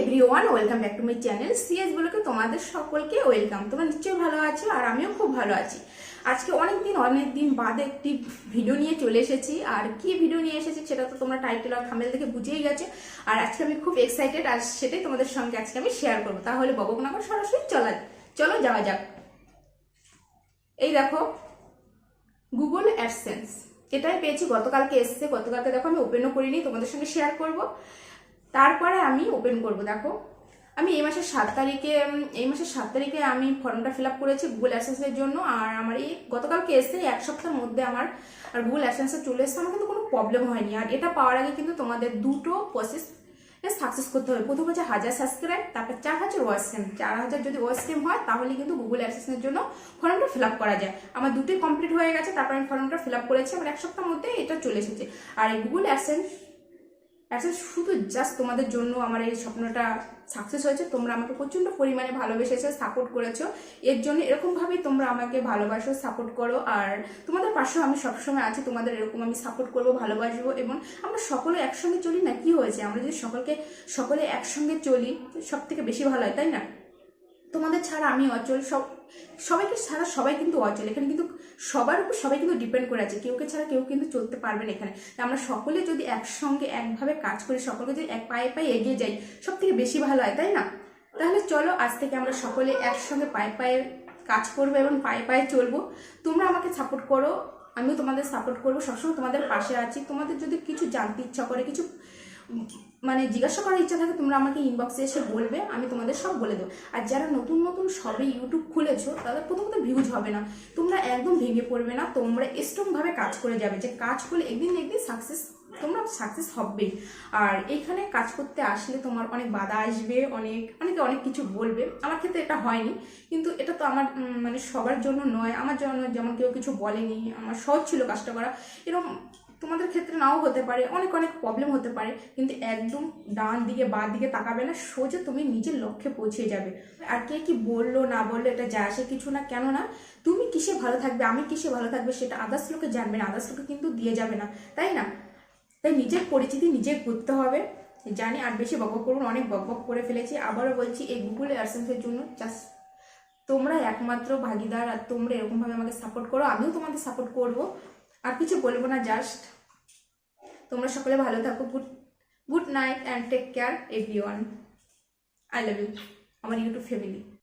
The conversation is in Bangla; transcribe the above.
Everyone welcome back to my channel CS বলকে তোমাদের সকলকে ওয়েলকাম তোমরা নিশ্চয়ই ভালো আছো আর আমিও খুব ভালো আছি। আজকে অনেক দিন অনেক দিন বাদে একটি ভিডিও নিয়ে চলে এসেছি। আর কি ভিডিও নিয়ে এসেছি সেটা তো তোমরা টাইটেল আর থামেল দেখে বুঝেই গেছে। আর আজকে আমি খুব এক্সাইটেড আর সেটাই তোমাদের সঙ্গে আজকে আমি শেয়ার করব। তাহলে করে সরাসরি চলা চলো যাওয়া যাক। এই দেখো গুগল অ্যাডসেন্স এটাই পেয়েছি। গতকালকে এসছে। গতকালকে দেখো আমি ওপেনও করিনি। তোমাদের সঙ্গে শেয়ার করব। তারপরে আমি ওপেন করব, দেখো। আমি এই মাসের সাত তারিখে এই মাসের সাত তারিখে আমি ফর্মটা ফিল আপ করেছি গুগল অ্যাসেন্সের জন্য, আর আমার এই গতকালকে এই এক সপ্তাহের মধ্যে আমার, আর গুগল অ্যাসেন্সে চলে এসছে, আমার কিন্তু কোনো প্রবলেম হয়নি। আর এটা পাওয়ার আগে কিন্তু তোমাদের দুটো প্রসেস সাকসেস করতে হবে। প্রথম হচ্ছে হাজার সাবস্ক্রাইব তারপর চার হাজার ওয়াচ টাইম চার হাজার যদি ওয়াচ টাইম হয়, তাহলে কিন্তু গুগল অ্যাডসেন্সের জন্য ফর্মটা ফিল করা যায়। আমার দুটোই কমপ্লিট হয়ে গেছে, তারপর আমি ফর্মটা ফিল করেছি, আমার এক সপ্তাহের মধ্যে এটা চলে এসেছে। আর এই গুগল অ্যাডসেন্স অ্যাডসেন্স শুধু জাস্ট তোমাদের জন্য আমার এই স্বপ্নটা সাকসেস হয়েছে। তোমরা আমাকে প্রচণ্ড পরিমাণে ভালোবেসেছো সাপোর্ট করেছ। এর জন্য এরকমভাবেই তোমরা আমাকে ভালোবাসো সাপোর্ট করো। আর তোমাদের পাশেও আমি সবসময় আছি, তোমাদের এরকম আমি সাপোর্ট করব, ভালোবাসবো। এবং আমরা সকলে একসঙ্গে চলি না, কি হয়েছে? আমরা যদি সকলকে, সকলে একসঙ্গে চলি সব থেকে বেশি ভালো হয়, তাই না? তোমাদের ছাড়া আমি অচল, সব, সবাইকে ছাড়া সবাই কিন্তু অচল। এখানে কিন্তু সবার উপর সবাই কিন্তু ডিপেন্ড করে আছে। কেউকে ছাড়া কেউ কিন্তু চলতে পারবে না এখানে। আমরা সকলে যদি একসঙ্গে, একভাবে কাজ করি, সকলকে যদি এক পায়ে পায়ে এগিয়ে যাই সব থেকে বেশি ভালো হয়, তাই না? তাহলে চলো, আজ থেকে আমরা সকলে একসঙ্গে পায়ে পায়ে কাজ করব এবং পায়ে পায়ে চলবো। তোমরা আমাকে সাপোর্ট করো, আমিও তোমাদের সাপোর্ট করব। সবসময় তোমাদের পাশে আছি। তোমাদের যদি কিছু জানতে ইচ্ছা করে, কিছু মানে জিজ্ঞাসা করার ইচ্ছা থাকে, তোমরা আমাকে ইনবক্সে এসে বলবে, আমি তোমাদের সব বলে দেবো। আর যারা নতুন নতুন সবে ইউটিউব খুলেছো, তাদের প্রথমত ভিউজ হবে না। তোমরা একদম ভেঙে পড়বে না, তোমরা স্ট্রংভাবে কাজ করে যাবে। যে কাজ করলে একদিন একদিন সাকসেস তোমরা সাকসেস হবেই। আর এইখানে কাজ করতে আসলে তোমার অনেক বাধা আসবে, অনেক, অনেকে অনেক কিছু বলবে। আমার ক্ষেত্রে এটা হয়নি, কিন্তু এটা তো আমার মানে সবার জন্য নয়। আমার জন্য যেমন কেউ কিছু বলেনি, আমার সহজ ছিল কাজটা করা। এরকম তোমাদের ক্ষেত্রে নাও হতে পারে, অনেক অনেক প্রবলেম হতে পারে, কিন্তু একদম ডান দিকে, বাঁ দিকে তাকাবে না, সোজা তুমি নিজের লক্ষ্যে পৌঁছে যাবে। আর কে কি বলল, না বলল, এটা যা আসে কিছু না, কেন না? তুমি কিসে ভালো থাকবে, আমি কিসে ভালো থাকবে, সেটা আদার্স লোকে জানবে না আদার্স লোকে কিন্তু দিয়ে যাবে না, তাই না? তাই নিজের পরিচিতি নিজে করতে হবে, জানি আর বেশি বকবক করুন অনেক বকবক করে ফেলেছি, আবারও বলছি, এই গুগল অ্যাডসেন্সের জন্য জাস্ট তোমরা একমাত্র ভাগিদার আর তোমরা এরকমভাবে আমাকে সাপোর্ট করো, আমিও তোমাদের সাপোর্ট করব আর কিছু বলব না জাস্ট তোমরা সকলে ভালো থাকো। Good good night and take care everyone I love you আমার ইউটিউব ফ্যামিলি